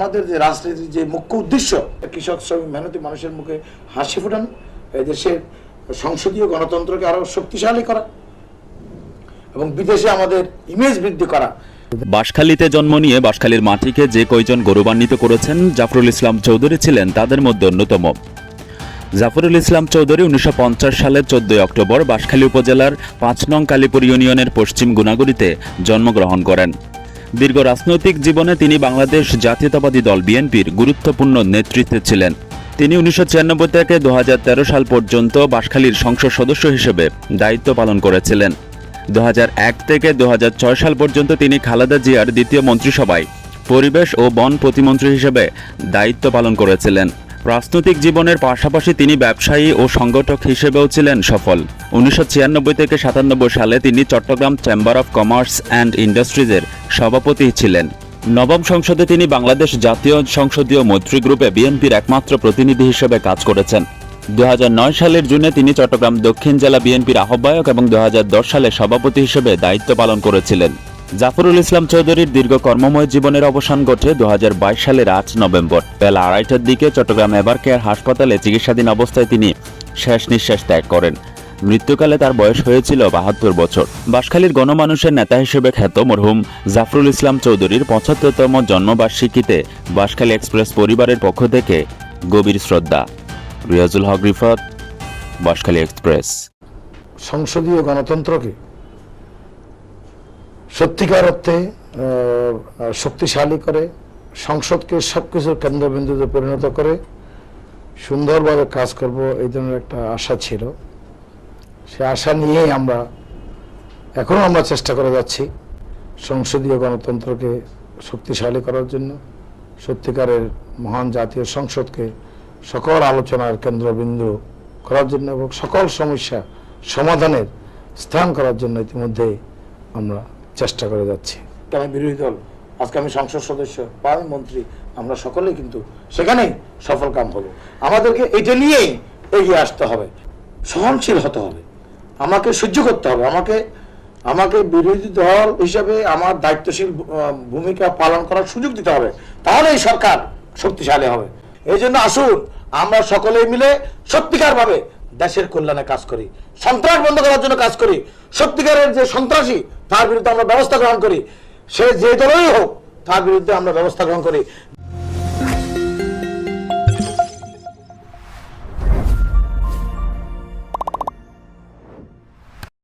আমাদের যে রাজনীতির যে মুখ্য উদ্দেশ্য, কৃষক, শ্রমিক, মেহনতি মানুষের মুখে হাসি ফোটানো দেশের সংসদীয় গণতন্ত্রকে আরও শক্তিশালী করা এবং বিদেশে আমাদের ইমেজ বৃদ্ধি করা। বাঁশখালীতে জন্ম নিয়ে বাঁশখালীর মাটিকে যে কয়জন গৌরবান্বিত করেছেন, জাফরুল ইসলাম চৌধুরী ছিলেন তাদের মধ্যে অন্যতম। জাফরুল ইসলাম চৌধুরী উনিশশো পঞ্চাশ সালের চোদ্দই অক্টোবর বাঁশখালী উপজেলার পাঁচ নং কালীপুর ইউনিয়নের পশ্চিম গুনাগুড়িতে জন্মগ্রহণ করেন। দীর্ঘ রাজনৈতিক জীবনে তিনি বাংলাদেশ জাতীয়তাবাদী দল বিএনপির গুরুত্বপূর্ণ নেতৃত্বে ছিলেন। তিনি উনিশশো ছিয়ানব্বই থেকে দু হাজার তেরো সাল পর্যন্ত বাঁশখালীর সংসদ সদস্য হিসেবে দায়িত্ব পালন করেছিলেন। দু হাজার এক থেকে দুহাজার ছয় সাল পর্যন্ত তিনি খালেদা জিয়ার দ্বিতীয় মন্ত্রিসভায় পরিবেশ ও বন প্রতিমন্ত্রী হিসেবে দায়িত্ব পালন করেছিলেন। রাজনৈতিক জীবনের পাশাপাশি তিনি ব্যবসায়ী ও সংগঠক হিসেবেও ছিলেন সফল। উনিশশো ছিয়ানব্বই থেকে সাতানব্বই সালে তিনি Chattogram chamber of commerce and ইন্ডাস্ট্রিজের সভাপতি ছিলেন। নবম সংসদে তিনি বাংলাদেশ জাতীয় সংসদীয় মৈত্রী গ্রুপে বিএনপির একমাত্র প্রতিনিধি হিসেবে কাজ করেছেন। দু হাজার নয় সালের জুনে তিনি চট্টগ্রাম দক্ষিণ জেলা বিএনপির আহ্বায়ক এবং দু হাজার দশ সালে সভাপতি হিসেবে দায়িত্ব পালন করেছিলেন। জাফরুল ইসলাম চৌধুরীর দীর্ঘ কর্মময় জীবনের অবসান ঘটে দু সালের আট নভেম্বর। বেলা আড়াইটার দিকে চট্টগ্রাম এভার কেয়ার হাসপাতালে চিকিৎসাধীন অবস্থায় তিনি শেষ নিঃশ্বাস ত্যাগ করেন। মৃত্যুকালে তার বয়স হয়েছিল বাহাত্তর বছর। বাঁশখালীর গণমানুষের নেতা হিসেবে খ্যাত মরহুম জাফরুল ইসলাম চৌধুরীর পঁচাত্তরতম জন্মবার্ষিকীতে বাঁশখালী এক্সপ্রেস পরিবারের পক্ষ থেকে গভীর শ্রদ্ধা। রিয়াজুল হক রিফাত, বাঁশখালী এক্সপ্রেস। সংসদীয় গণতন্ত্রকে সত্যিকার অর্থে শক্তিশালী করে, সংসদকে সবকিছুর কেন্দ্রবিন্দুতে পরিণত করে, সুন্দরভাবে কাজ করব এই ধরনের একটা আশা ছিল। সে আশা নিয়েই আমরা এখনও আমরা চেষ্টা করে যাচ্ছি সংসদীয় গণতন্ত্রকে শক্তিশালী করার জন্য, সত্যিকারের মহান জাতীয় সংসদকে সকল আলোচনার কেন্দ্রবিন্দু করার জন্য এবং সকল সমস্যা সমাধানের স্থান করার জন্য ইতিমধ্যে আমরা চেষ্টা করে যাচ্ছি। আমি বিরোধী দল, আজকে আমি সংসদ সদস্য বা আমি মন্ত্রী, আমরা সকলেই কিন্তু সেখানেই সফল কাম হব। আমাদেরকে এটা নিয়েই এগিয়ে আসতে হবে। সহনশীল হতে হবে। আমাকে সহ্য করতে হবে। আমাকে আমাকে বিরোধী দল হিসাবে আমার দায়িত্বশীল ভূমিকা পালন করার সুযোগ দিতে হবে। তাহলে এই সরকার শক্তিশালী হবে। এই জন্য আসুন, আমরা সকলে মিলে সত্যিকার ভাবে দেশের কল্যাণে কাজ করি, সন্ত্রাস বন্ধ করার জন্য কাজ করি, সত্যিকারের যে সন্ত্রাসী, তার বিরুদ্ধে আমরা ব্যবস্থা গ্রহণ করি, সে যে দলই হোক, তার বিরুদ্ধে আমরা ব্যবস্থা গ্রহণ করি।